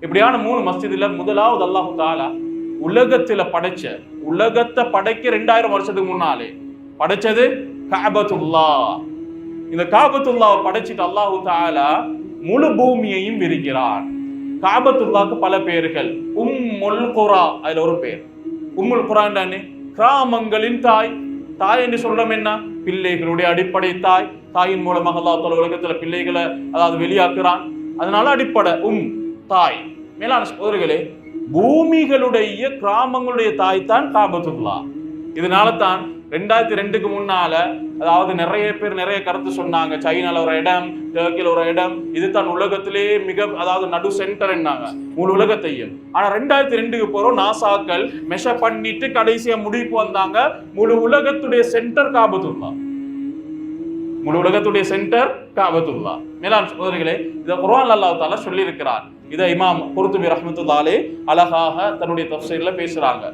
இப்படியான மூணு மஸ்ஜிதுல முதலாவது அல்லாஹு தாலா உலகத்துல படைச்ச உலகத்தை படைக்க ரெண்டாயிரம் வருஷத்துக்கு முன்னாலே படைச்சது காபத்துல்லா. இந்த காபத்துல்லாவை படைச்சிட்டு அல்லாஹு தாலா முழு பூமியையும் விரிக்கிறான் காபத்துல்லாக்கு பல பேர்கள். உம்முல் குரா அதுல ஒரு பேர். உம்முல் குரான் கிராமங்களின் தாய். தாய் என்று சொல்றோம் என்ன? பிள்ளைகளுடைய அடிப்படை தாய். தாயின் மூலமாக அல்லாஹ் உலகத்துல பிள்ளைகளை அதாவது வெளியாக்குறான். அதனால அடிப்படை உம் தாய். மேலான சோதர்களே பூமிகளுடைய கிராமங்களுடைய தாய் தான் காபத்துல்லா. இதனால தான் ரெண்டாயிரத்தி ரெண்டுக்கு முன்னால அதாவது நிறைய பேர் நிறைய கருத்து சொன்னாங்க. சைனால ஒரு இடம் டர்க்கில ஒரு இடம் இது தான் உலகத்திலே மிக அதாவது நடு சென்டர் என்னாங்க முழு உலகத்தையும். ஆனா ரெண்டாயிரத்தி ரெண்டுக்கு போறோம் நாசாக்கள் மெஷ பண்ணிட்டு கடைசியா முடிவுக்கு வந்தாங்க முழு உலகத்துடைய சென்டர் காபத்துல்லா. முழு உலகத்துடைய சென்டர் காபத்துல்லா. மேலாண் சகோதரிகளே இதை குரான் அல்லாஹ் தாலா இதை இமாம் குருத்துபி ரஹமத்துல்லாலே அழகாக தன்னுடைய தப்சைல பேசுறாங்க.